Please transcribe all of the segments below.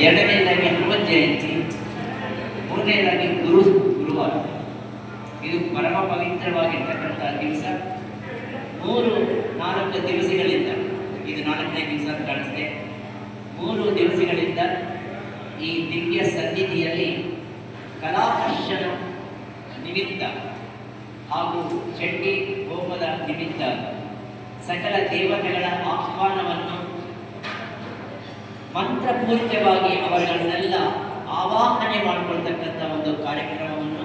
ಎರಡನೇದಾಗಿ ಹನುಮತ್ ಜಯಂತಿ ಮೂರನೇದಾಗಿ ಗುರು, ಗುರುವಾರ. ಇದು ಪರಮ ಪವಿತ್ರವಾಗಿರ್ತಕ್ಕಂಥ ದಿವಸ. ಮೂರು, ನಾಲ್ಕು ದಿವಸಗಳಿಂದ, ಇದು ನಾಲ್ಕನೇ ದಿವಸ ಅಂತ ಮೂರು ದಿವಸಗಳಿಂದ ಈ ದಿವ್ಯ ಸನ್ನಿಧಿಯಲ್ಲಿ ಕಲಾಕರ್ಷಣ ನಿಮಿತ್ತ ಹಾಗೂ ಚಂಡಿ ಹೋಮದ ನಿಮಿತ್ತ ಸಕಲ ದೇವತೆಗಳ ಆಹ್ವಾನವನ್ನು ಮಂತ್ರಪೂರಿತವಾಗಿ ಅವರನ್ನೆಲ್ಲ ಆವಾಹನೆ ಮಾಡಿಕೊಳ್ತಕ್ಕಂಥ ಒಂದು ಕಾರ್ಯಕ್ರಮವನ್ನು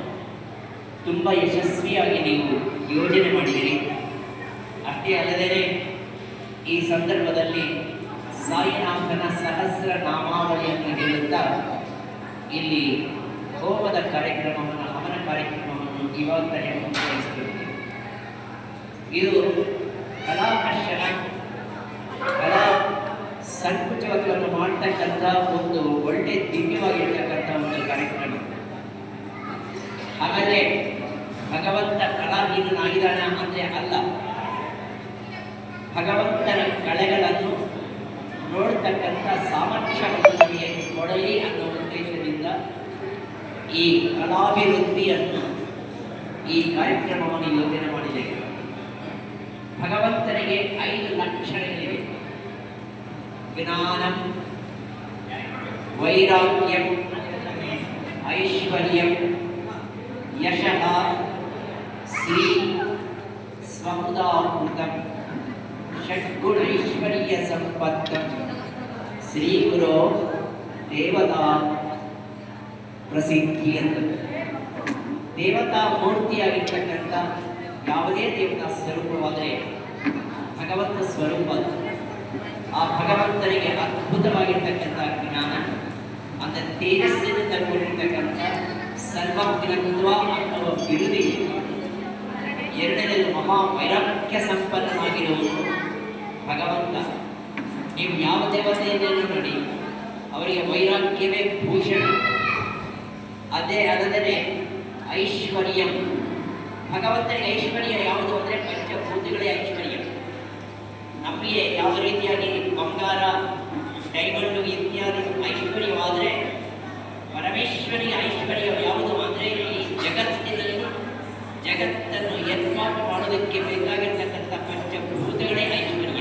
ತುಂಬ ಯಶಸ್ವಿಯಾಗಿ ನೀವು ಯೋಜನೆ ಮಾಡಿದಿರಿ ಅಷ್ಟೇ ಅಲ್ಲದೇ ಈ ಸಂದರ್ಭದಲ್ಲಿ ಸಾಯಿನಾಥನ ಸಹಸ್ರ ನಾಮಾವಳಿಯನ್ನು ಹೇಳುತ್ತಾ ಇಲ್ಲಿ ಹೋಮದ ಕಾರ್ಯಕ್ರಮವನ್ನು, ಹವನ ಕಾರ್ಯಕ್ರಮವನ್ನು ಇವಾಗ ಇದು ಕಲಾಕರ್ಷಣ ಮಾಡ್ತಕ್ಕಂಥ ಒಂದು ಒಳ್ಳೆ ದಿವ್ಯವಾಗಿರ್ತಕ್ಕಂಥ ಒಂದು ಕಾರ್ಯಕ್ರಮ. ಹಾಗಾದ್ರೆ ಭಗವಂತ ಕಲಾವಿದನಾಗಿದ್ದಾನೆ ಅಂದ್ರೆ ಅಲ್ಲ. ಭಗವಂತನ ಕಳೆಗಳನ್ನು ನೋಡ್ತಕ್ಕಂಥ ಸಾಮರ್ಥ್ಯವನ್ನು ನಮಗೆ ಕೊಡಲಿ ಅನ್ನೋ ಉದ್ದೇಶದಿಂದ ಈ ಕಲಾಭಿವೃದ್ಧಿಯನ್ನು ಈ ಕಾರ್ಯಕ್ರಮವನ್ನು ಯೋಜನೆ ಮಾಡಿದೆ. ಭಗವಂತನಿಗೆ ಐದು ಲಕ್ಷಣಗಳಿವೆ ಜ್ಞಾನಂ ವೈರಾಗ್ಯಂ, ಐಶ್ವರ್ಯಂ, ಯಶಃ ಶ್ರೀ ಸ್ವಮುದಾಮೃತಂ ಷಡ್ಗುಣೈಶ್ವರ್ಯ ಸಂಪತ್ತ ಶ್ರೀ ಗುರು ದೇವತಾ ಪ್ರಸಿದ್ಧಿ ಅಂತ ದೇವತಾ ಮೂರ್ತಿಯಾಗಿರ್ತಕ್ಕಂಥ ಯಾವುದೇ ದೇವತಾ ಸ್ವರೂಪವಾದರೆ ಭಗವಂತ ಸ್ವರೂಪ. ಆ ಭಗವಂತನಿಗೆ ಅದ್ಭುತವಾಗಿರ್ತಕ್ಕಂಥ அந்த ತೇಜಸ್ಸಿನಿಂದ ಕೂಡಿರ್ತಕ್ಕಂಥ ಸರ್ವಜ್ಞತ್ವ ಅನ್ನುವ ಬಿರುದಿಗೆ ಎರಡನೇದು ಮಹಾ ವೈರಾಗ್ಯ ಸಂಪನ್ನನಾಗಿರುವನು ಭಗವಂತ ನೀವು ಯಾವ ದೇವತೆಯನ್ನೇನು ನೋಡಿ ಅವರಿಗೆ ವೈರಾಗ್ಯವೇ ಭೂಷಣ ಅದೇ ಅದಲ್ಲದೆ ಐಶ್ವರ್ಯ ಭಗವಂತನಿಗೆ ಐಶ್ವರ್ಯ ಯಾವುದು ಅಂದರೆ ಪಂಚಭೂತಗಳೇ ಐಶ್ವರ್ಯ ನಮಗೆ ಯಾವ ರೀತಿಯಾಗಿ ಬಂಗಾರ ಡೈಮಂಡು ಇತ್ಯಾದಿ ಐಶ್ವರ್ಯವಾದರೆ ಜಗತ್ತನ್ನು ಯತ್ಮಾಪ ಮಾಡೋದಕ್ಕೆ ಬೇಕಾಗಿರ್ತಕ್ಕಂಥ ಪಂಚಭೂತಗಳೇ ಐಶ್ವರ್ಯ